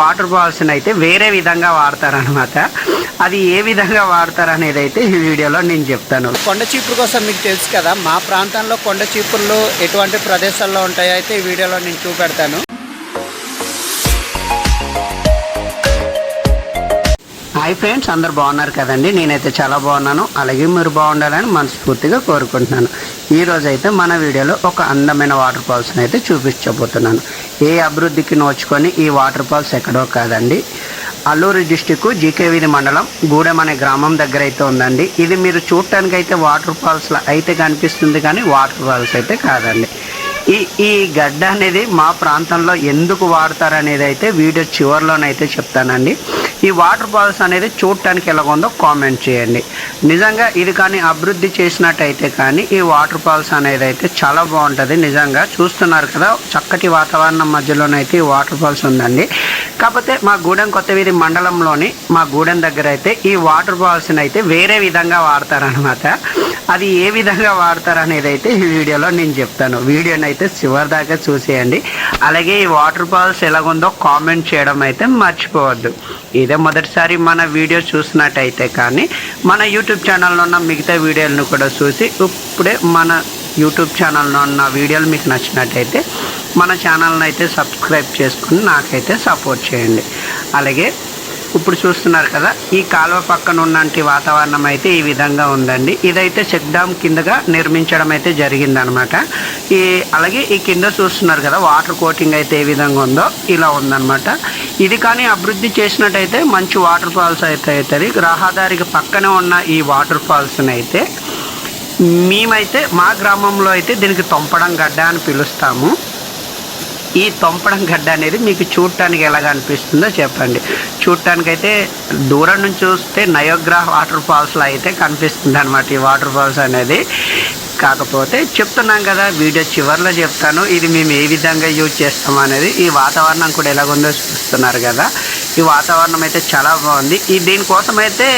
Water ఫాల్స్ని అయితే వేరే విధంగా వాడతారనమాట అది ఏ విధంగా వాడతారు అనేది అయితే ఈ వీడియోలో నేను చెప్తాను. కొండ చీపురు కోసం మీకు తెలుసు కదా మా ప్రాంతంలో కొండ చీపుర్లు ఎటువంటి ప్రదేశాల్లో ఉంటాయో అయితే ఈ వీడియోలో నేను చూపెడతాను. హాయ్ ఫ్రెండ్స్ అందరు బాగున్నారు కదండి? నేనైతే చాలా బాగున్నాను. అలాగే మీరు బాగుండాలని మనస్ఫూర్తిగా కోరుకుంటున్నాను. ఈరోజు అయితే మన వీడియోలో ఒక అందమైన వాటర్ ఫాల్స్ని అయితే చూపించబోతున్నాను. ఏ అభివృద్ధికి నోచుకొని ఈ వాటర్ ఫాల్స్ ఎక్కడో కాదండి. అల్లూరు డిస్టిక్ జీకేవిది మండలం గూడెం అనే గ్రామం దగ్గర అయితే ఉందండి. ఇది మీరు చూడటానికి అయితే వాటర్ ఫాల్స్లో అయితే కనిపిస్తుంది కానీ వాటర్ ఫాల్స్ అయితే కాదండి. ఈ ఈ గడ్డ అనేది మా ప్రాంతంలో ఎందుకు వాడతారనేది అయితే వీడియో చివరిలోనైతే చెప్తానండి. ఈ వాటర్ ఫాల్స్ అనేది చూడటానికి ఎలాగుందో కామెంట్ చేయండి. నిజంగా ఇది కానీ అభివృద్ధి చేసినట్టయితే కానీ ఈ వాటర్ ఫాల్స్ అనేది అయితే చాలా బాగుంటుంది. నిజంగా చూస్తున్నారు కదా చక్కటి వాతావరణం మధ్యలోనైతే ఈ వాటర్ ఫాల్స్ ఉందండి. కాకపోతే మా గూడెం కొత్తవీధి మండలంలోని మా గూడెం దగ్గర అయితే ఈ వాటర్ ఫాల్స్ని అయితే వేరే విధంగా వాడతారనమాట అది ఏ విధంగా వాడతారు అనేది అయితే ఈ వీడియోలో నేను చెప్తాను. వీడియోని అయితే చివరి దాకా చూసేయండి. అలాగే ఈ వాటర్ ఫాల్స్ ఎలాగుందో కామెంట్ చేయడం అయితే మర్చిపోవద్దు. ఇదే మొదటిసారి మన వీడియో చూసినట్టయితే కానీ మన యూట్యూబ్ యూట్యూబ్ ఛానల్లో ఉన్న మిగతా వీడియోలను కూడా చూసి ఇప్పుడే మన యూట్యూబ్ ఛానల్లో ఉన్న వీడియోలు మీకు నచ్చినట్టయితే మన ఛానల్ని అయితే సబ్స్క్రైబ్ చేసుకుని నాకైతే సపోర్ట్ చేయండి. అలాగే ఇప్పుడు చూస్తున్నారు కదా ఈ కాలువ పక్కన ఉన్నంటి వాతావరణం అయితే ఈ విధంగా ఉందండి. ఇదైతే చెక్ డ్యామ్ కిందగా నిర్మించడం అయితే జరిగిందనమాట. ఈ అలాగే ఈ కింద చూస్తున్నారు కదా వాటర్ కోటింగ్ అయితే ఏ విధంగా ఉందో ఇలా ఉందన్నమాట ఇది కానీ అభివృద్ధి చేసినట్టయితే మంచి వాటర్ ఫాల్స్ అయితే అవుతుంది రహదారికి పక్కనే ఉన్న ఈ వాటర్ ఫాల్స్ని అయితే మేమైతే మా గ్రామంలో అయితే దీనికి తొంపడం గడ్డ అని పిలుస్తాము. ఈ తొంపడం గడ్డ అనేది మీకు చూడటానికి ఎలాగ అనిపిస్తుందో చెప్పండి. చూడటానికైతే దూరం నుంచి చూస్తే నయోగ్రా వాటర్ ఫాల్స్లో అయితే కనిపిస్తుంది అనమాట ఈ వాటర్ ఫాల్స్ అనేది. కాకపోతే చెప్తున్నాం కదా వీడియో చివరిలో చెప్తాను ఇది మేము ఏ విధంగా యూజ్ చేస్తాం అనేది. ఈ వాతావరణం కూడా ఎలాగుందో చూస్తున్నారు కదా. ఈ వాతావరణం అయితే చాలా బాగుంది. ఈ దీనికోసం అయితే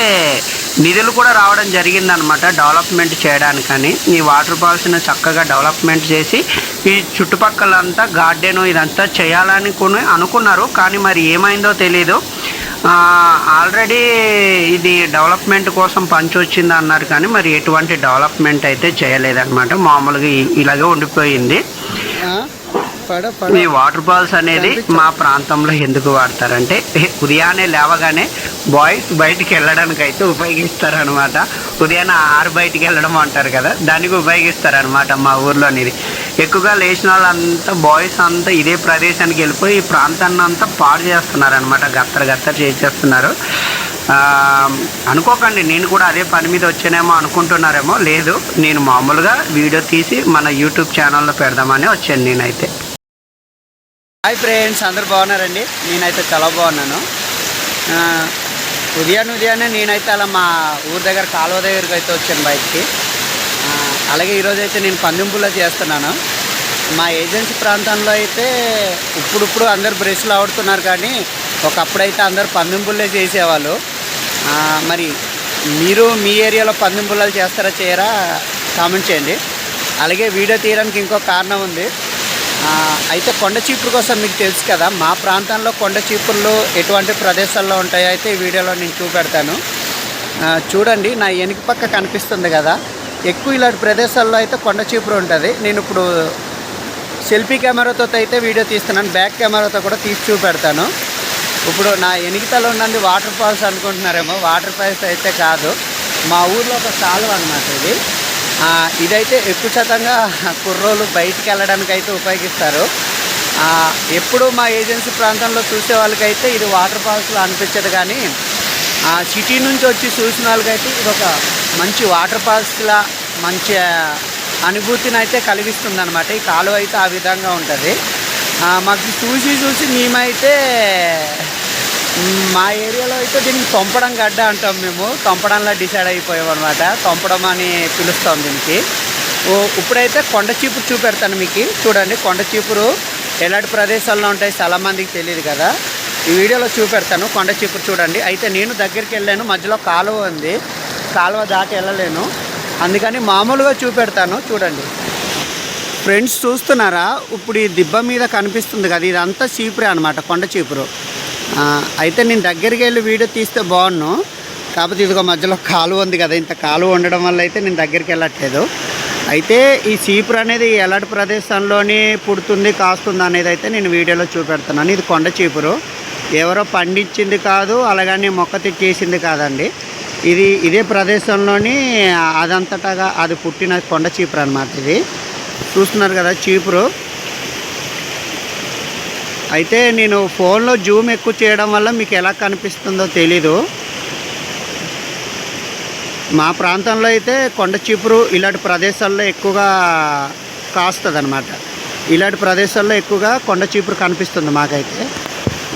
నిధులు కూడా రావడం జరిగిందనమాట డెవలప్మెంట్ చేయడానికని. ఈ వాటర్ ఫాల్స్ని చక్కగా డెవలప్మెంట్ చేసి ఈ చుట్టుపక్కలంతా గార్డెన్ ఇదంతా చేయాలని కొని అనుకున్నారు. కానీ మరి ఏమైందో తెలీదు. ఆల్రెడీ ఇది డెవలప్మెంట్ కోసం పంచి వచ్చింది అన్నారు కానీ మరి ఎటువంటి డెవలప్మెంట్ అయితే చేయలేదన్నమాట. మామూలుగా ఇలాగే ఉండిపోయింది. ఈ వాటర్ ఫాల్స్ అనేది మా ప్రాంతంలో ఎందుకు వాడతారంటే ఉదయాన్నే లేవగానే బాయ్స్ బయటికి వెళ్ళడానికి అయితే ఉపయోగిస్తారనమాట ఉదయాన్నే ఆరు బయటికి వెళ్ళడం అంటారు కదా దానికి ఉపయోగిస్తారనమాట మా ఊర్లోనిది ఎక్కువగా లేచిన వాళ్ళంతా బాయ్స్ అంతా ఇదే ప్రదేశానికి వెళ్ళిపోయి ఈ ప్రాంతాన్ని అంతా పాడు చేస్తున్నారనమాట గత్తర గత్తర చేసేస్తున్నారు. అనుకోకండి నేను కూడా అదే పని మీద వచ్చానేమో అనుకుంటున్నారేమో లేదు నేను మామూలుగా వీడియో తీసి మన యూట్యూబ్ ఛానల్లో పెడదామని వచ్చాను నేనైతే. హాయ్ ఫ్రెండ్స్ అందరు బాగున్నారండి? నేనైతే చాలా బాగున్నాను. ఉదయాన్నే ఉదయాన్నే నేనైతే అలా మా ఊరి దగ్గర కాలువ దగ్గరికి అయితే వచ్చాను బయటికి. అలాగే ఈరోజు అయితే నేను పందింపులో చేస్తున్నాను. మా ఏజెన్సీ ప్రాంతంలో అయితే ఇప్పుడిప్పుడు అందరు బ్రష్లు ఆడుతున్నారు కానీ ఒకప్పుడైతే అందరు పందింపుల్లే చేసేవాళ్ళు. మరి మీరు మీ ఏరియాలో పందింపుల్లలు చేస్తారా చేయరా? కామెంట్ చేయండి. అలాగే వీడియో తీయడానికి ఇంకో కారణం ఉంది. అయితే కొండ చీపురు కోసం మీకు తెలుసు కదా మా ప్రాంతంలో కొండ చీపుర్లు ఎటువంటి ప్రదేశాల్లో ఉంటాయో అయితే ఈ వీడియోలో నేను చూపెడతాను. చూడండి నా వెనుక పక్క కనిపిస్తుంది కదా. ఎక్కువ ఇలాంటి ప్రదేశాల్లో అయితే కొండ చీపురు ఉంటుంది. నేను ఇప్పుడు సెల్ఫీ కెమెరాతో అయితే వీడియో తీస్తున్నాను. బ్యాక్ కెమెరాతో కూడా తీసి చూపెడతాను. ఇప్పుడు నా ఎనికితలో ఉన్నది వాటర్ ఫాల్స్ అనుకుంటున్నారేమో. వాటర్ ఫాల్స్ అయితే కాదు. మా ఊర్లో ఒక కాలువ అనమాట ఇది. ఇదైతే ఎక్కువ శాతంగా కుర్రోలు బయటికి వెళ్ళడానికి అయితే ఉపయోగిస్తారు ఎప్పుడు మా ఏజెన్సీ ప్రాంతంలో చూసే వాళ్ళకైతే ఇది వాటర్ ఫాల్స్లో అనిపించదు కానీ ఆ, సిటీ నుంచి వచ్చి చూసిన వాళ్ళకైతే ఇది ఒక మంచి వాటర్ ఫాల్స్లా మంచి అనుభూతిని అయితే కలిగిస్తుంది అనమాట ఈ కాలువ అయితే ఆ విధంగా ఉంటుంది. మాకు చూసి చూసి మేమైతే మా ఏరియాలో అయితే దీనికి తొంపడం గడ్డ అంటాం మేము. తొంపడంలో డిసైడ్ అయిపోయాం అనమాట తొంపడం అని పిలుస్తాం దీనికి. ఇప్పుడైతే కొండ చీపురు చూపెడతాను మీకు. చూడండి కొండ చీపురు ఎలాంటి ప్రదేశాల్లో ఉంటాయి చాలా మందికి తెలియదు కదా. ఈ వీడియోలో చూపెడతాను. కొండ చీపురు చూడండి. అయితే నేను దగ్గరికి వెళ్ళాను. మధ్యలో కాలువ ఉంది. కాలువ దాటి వెళ్ళలేను. అందుకని మామూలుగా చూపెడతాను. చూడండి. ఫ్రెండ్స్ చూస్తున్నారా? ఇప్పుడు ఈ దిబ్బ మీద కనిపిస్తుంది కదా. ఇదంతా చీపురే అనమాట కొండ చీపురు. అయితే నేను దగ్గరికి వెళ్ళి వీడియో తీస్తే బాగున్నాను కాకపోతే ఇదిగో మధ్యలో కాలువ ఉంది కదా ఇంత కాలువ ఉండడం వల్ల అయితే నేను దగ్గరికి వెళ్ళట్లేదు. అయితే ఈ చీపురు అనేది ఎలాంటి ప్రదేశంలోని పుడుతుంది కాస్తుంది అనేది అయితే నేను వీడియోలో చూపెడుతున్నాను. ఇది కొండ చీపురు. ఎవరో పండించింది కాదు అలాగని మొక్క తెచ్చేసింది కాదండి. ఇది ఇదే ప్రదేశంలోని అదంతటగా అది పుట్టిన కొండ చీపురు అనమాట ఇది. చూస్తున్నారు కదా చీపురు. అయితే నేను ఫోన్లో జూమ్ ఎక్కువ చేయడం వల్ల మీకు ఎలా కనిపిస్తుందో తెలీదు. మా ప్రాంతంలో అయితే కొండ చీపురు ఇలాంటి ప్రదేశాల్లో ఎక్కువగా కాస్తుంది అనమాట ఇలాంటి ప్రదేశాల్లో ఎక్కువగా కొండ చీపురు కనిపిస్తుంది మాకైతే.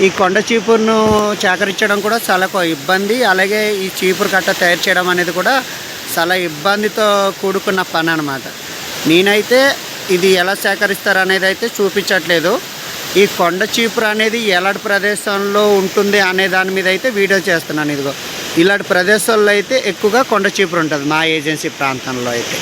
ఈ కొండ చీపురును సేకరించడం కూడా చాలా కొ- ఇబ్బంది. అలాగే ఈ చీపురు కట్ట తయారు చేయడం అనేది కూడా చాలా ఇబ్బందితో కూడుకున్న పని అనమాట నేనైతే ఇది ఎలా సేకరిస్తారు అనేది అయితే చూపించట్లేదు. ఈ కొండ చీపురు అనేది ఎలాంటి ప్రదేశంలో ఉంటుంది అనే దాని మీద అయితే వీడియో చేస్తున్నాను ఇదిగో. ఇలాంటి ప్రదేశాల్లో అయితే ఎక్కువగా కొండ చీపురు ఉంటుంది మా ఏజెన్సీ ప్రాంతంలో అయితే.